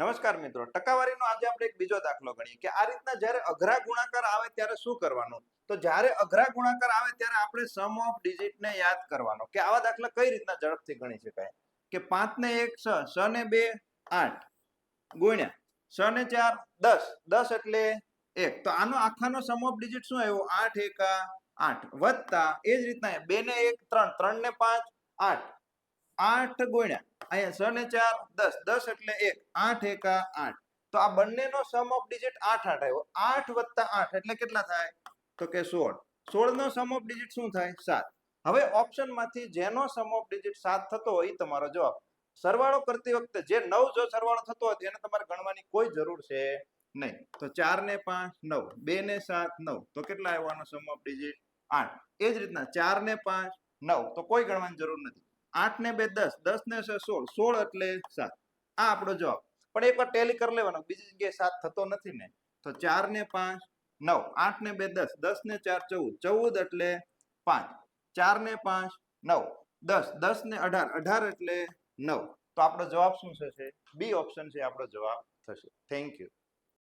નમસ્કાર મિત્રો, ટકાવારીનો આજે આપણે એક બીજો દાખલો ગણીએ કે આ રીતના જ્યારે અઘરા ગુણાકાર આવે ત્યારે શું કરવાનું? તો જ્યારે અઘરા ગુણાકાર આવે ત્યારે આપણે સમ ઓફ ડિજિટને યાદ કરવાનો. કે આવા દાખલા કઈ રીતના ઝડપથી ગણી શકાય? કે પાંચ ને એક છ છ ને બે આઠ, ગુણ્યા, છ ને ચાર, દસ દસ એટલે એક. તો આનો આખાનો સમ ઓફ ડિજિટ શું આવ્યો? આઠ એકા આઠ વત્તા એ જ રીતના બે ને એક, ત્રણ ત્રણ ને પાંચ, આઠ. આઠ ગુણ્યા. અહીંયા છ ને ચાર, દસ. દસ એટલે એક. આઠ એકા આઠ. તો આ બંનેનો સમ ઓફ ડિજિટ આઠ આઠ આવ્યો. આઠ વત્તા આઠ એટલે કેટલા થાય? તો કે સોળ. સોળ નો સમ ઓફ ડિજિટ શું થાય? સાત. હવે ઓપ્શનમાંથી જેનો સમ ઓફ ડિજિટ સાત થતો હોય એ તમારો જવાબ. સરવાળો કરતી વખતે જે નવ જો સરવાળો થતો હોય તેને તમારે ગણવાની કોઈ જરૂર છે નહીં. તો ચાર ને પાંચ, નવ. બે ને સાત, નવ. તો કેટલા આવવાનો સમ ઓફ ડિજિટ આઠ. એ જ રીતના ચાર ને પાંચ, નવ. તો કોઈ ગણવાની જરૂર નથી. આઠ ને બે દસ દસ ને છે સોળ સોળ એટલે સાત. આ આપણો જવાબ. પણ એકવાર ટેલી કરી લેવાનો, બીજી જગ્યાએ સાત થતો નથી ને, તો ચાર ને પાંચ, નવ. આઠ ને બે દસ દસ ને ચાર, ચૌદ. ચૌદ એટલે પાંચ. ચાર ને પાંચ, નવ. દસ. દસ ને અઢાર. અઢાર એટલે નવ. તો આપણો જવાબ શું થશે? બી ઓપ્શન છે આપણો જવાબ થશે. Thank you